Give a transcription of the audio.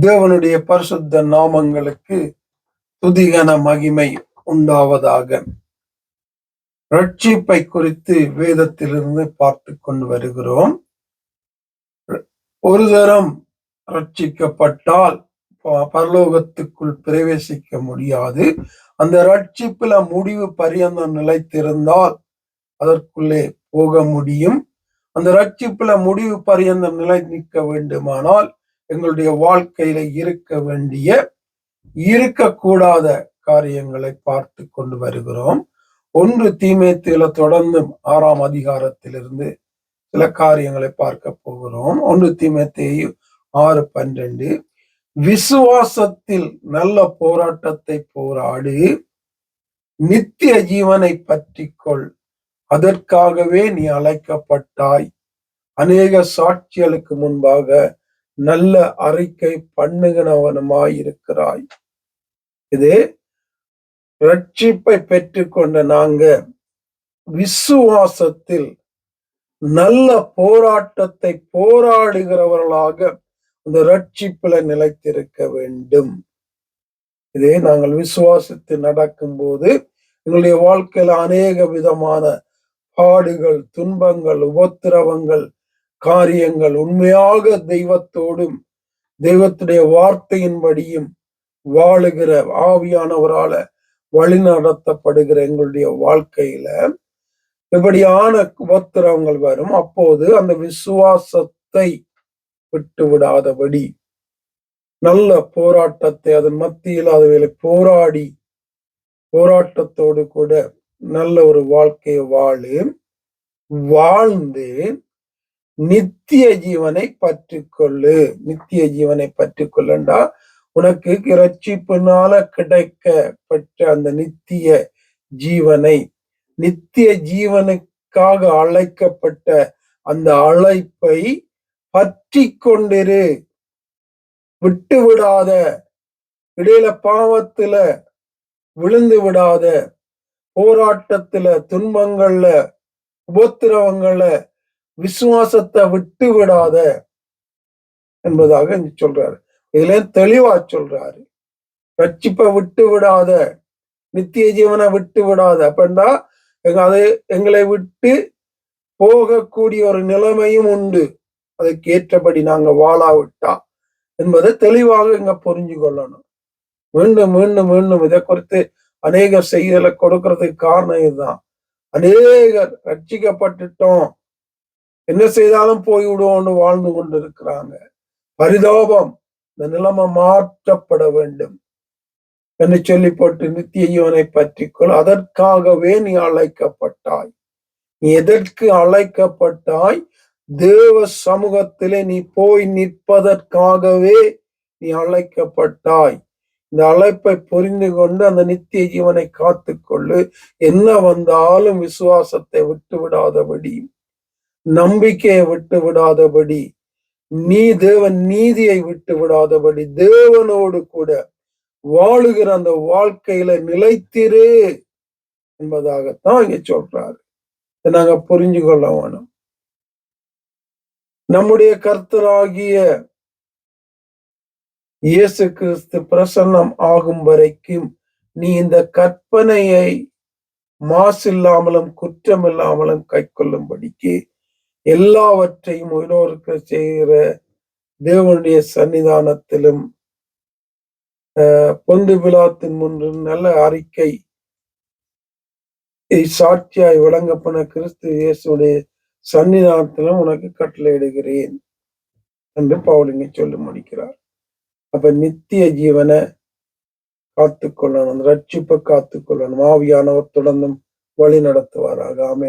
தேவனுடைய பரிசுத்த நாமங்களுக்கு துதிகன மகிமை உண்டாவதாக. ரட்சிப்பை குறித்து வேதத்திலிருந்து பார்த்து கொண்டு வருகிறோம். ஒரு தரம் ரட்சிக்கப்பட்டால் பரலோகத்துக்குள் பிரவேசிக்க முடியாது. அந்த ரட்சிப்புல முடிவு பரியந்தம் நிலைத்திருந்தால் அதற்குள்ளே போக முடியும். அந்த ரட்சிப்புல முடிவு பரியந்தம் நிலை நிற்க வேண்டுமானால் எங்களுடைய வாழ்க்கையில இருக்க வேண்டிய இருக்கக்கூடாத காரியங்களை பார்த்து கொண்டு வருகிறோம். ஒன்று தீமைத்தில தொடர்ந்தும் ஆறாம் அதிகாரத்திலிருந்து சில காரியங்களை பார்க்க போகிறோம். ஒன்று தீமைத்தேயு ஆறு பன்னிரண்டு. விசுவாசத்தில் நல்ல போராட்டத்தை போராடு. நித்திய ஜீவனை பற்றிக்கொள். அதற்காகவே நீ அழைக்கப்பட்டாய். அநேக சாட்சிகளுக்கு முன்பாக நல்ல அறிக்கை பண்ணுகிறவனுமாய் இருக்கிறாய் இது ரட்சிப்பை பெற்றுக்கொண்ட நாங்க விசுவாசத்தில் நல்ல போராட்டத்தை போராடுகிறவர்களாக அந்த ரட்சிப்புல நிலைத்திருக்க வேண்டும். இதே நாங்கள் விசுவாசித்து நடக்கும் போது எங்களுடைய வாழ்க்கையில அநேக விதமான பாடுகள் துன்பங்கள் உபத்திரவங்கள் காரியங்கள் உண்மையாக தெய்வத்தோடும் தெய்வத்துடைய வார்த்தையின்படியும் வாழுகிற ஆவியானவரால வழி நடத்தப்படுகிற எங்களுடைய வாழ்க்கையில இப்படியான உபத்திரவங்கள் வரும். அப்போது அந்த விசுவாசத்தை விட்டு விடாதபடி நல்ல போராட்டத்தை அதன் மத்தியில் அதுவேளை போராடி போராட்டத்தோடு கூட நல்ல ஒரு வாழ்க்கையை வாழு வாழ்ந்து நித்திய ஜீவனை பற்றிக்கொள்ளு. நித்திய ஜீவனை பற்றிக்கொள்ளண்டா? உனக்கு ரட்சிப்பினால கிடைக்கப்பட்ட அந்த நித்திய ஜீவனை நித்திய ஜீவனுக்காக அழைக்கப்பட்ட அந்த அழைப்பை பற்றி கொண்டிரு விட்டு விடாத இடையில பாவத்துல விழுந்து விடாத போராட்டத்துல துன்பங்கள்ல உபத்திரவங்கள்ல விசுவாசத்தை விட்டு விடாத என்பதாக சொல்றாரு. இதுல தெளிவா சொல்றாரு. ரட்சிப்பை விட்டு விடாத நித்திய ஜீவனை விட்டு விடாத அப்படின்னா அது எங்களை விட்டு போகக்கூடிய ஒரு நிலைமையும் உண்டு. அதுக்கு ஏற்றபடி நாங்க வாழாவிட்டா என்பதை தெளிவாக இங்க புரிஞ்சு கொள்ளணும். மீண்டும் மீண்டும் மீண்டும் இதை குறித்து அநேக செய்திகளை கொடுக்கறதுக்கு காரணம் இதுதான். அநேகர் ரட்சிக்கப்பட்டுட்டோம். என்ன செய்தாலும் போய்விடுவோம்னு வாழ்ந்து கொண்டு இருக்கிறாங்க பரிதாபம். இந்த நிலைமை மாற்றப்பட வேண்டும். என்று சொல்லி போட்டு நித்திய ஜீவனை பற்றிக்கொள். அதற்காகவே நீ அழைக்கப்பட்டாய். நீ எதற்கு அழைக்கப்பட்டாய்? தேவ சமூகத்திலே நீ போய் நிற்பதற்காகவே நீ அழைக்கப்பட்டாய். இந்த அழைப்பை புரிந்து கொண்டு அந்த நித்திய ஜீவனை காத்துக்கொள்ளு. என்ன வந்தாலும் விசுவாசத்தை விட்டு விடாதபடி நம்பிக்கையை விட்டு விடாதபடி நீ தேவன் நீதியை விட்டு விடாதபடி தேவனோடு கூட வாழுகிற அந்த வாழ்க்கையில நிலைத்திரு என்பதாகத்தான் இங்க சொல்றாரு. நாங்க புரிஞ்சு கொள்ள வேணும். நம்முடைய கர்த்தராகிய இயேசு கிறிஸ்து பிரசன்னம் ஆகும் வரைக்கும் நீ இந்த கற்பனையை மாசில்லாமலும் குற்றமில்லாமலும் கை கொள்ளும்படிக்கு எல்லாவற்றையும் உயிரோருக்கு செய்கிற தேவனுடைய சன்னிதானத்திலும் பொந்து விழாத்தின் முன்று நல்ல அறிக்கை சாட்சியாய் விளங்கப்பன கிறிஸ்து இயேசுடைய சன்னிதானத்திலும் உனக்கு கட்டளையிடுகிறேன் என்று பவுலிங்க சொல்லி முடிக்கிறார். அப்ப நித்திய ஜீவனை காத்துக்கொள்ளணும் ரட்சிப்பை காத்துக்கொள்ளணும் ஆவியானவர் தொடர்ந்தும் வழி நடத்துவாராக ஆமே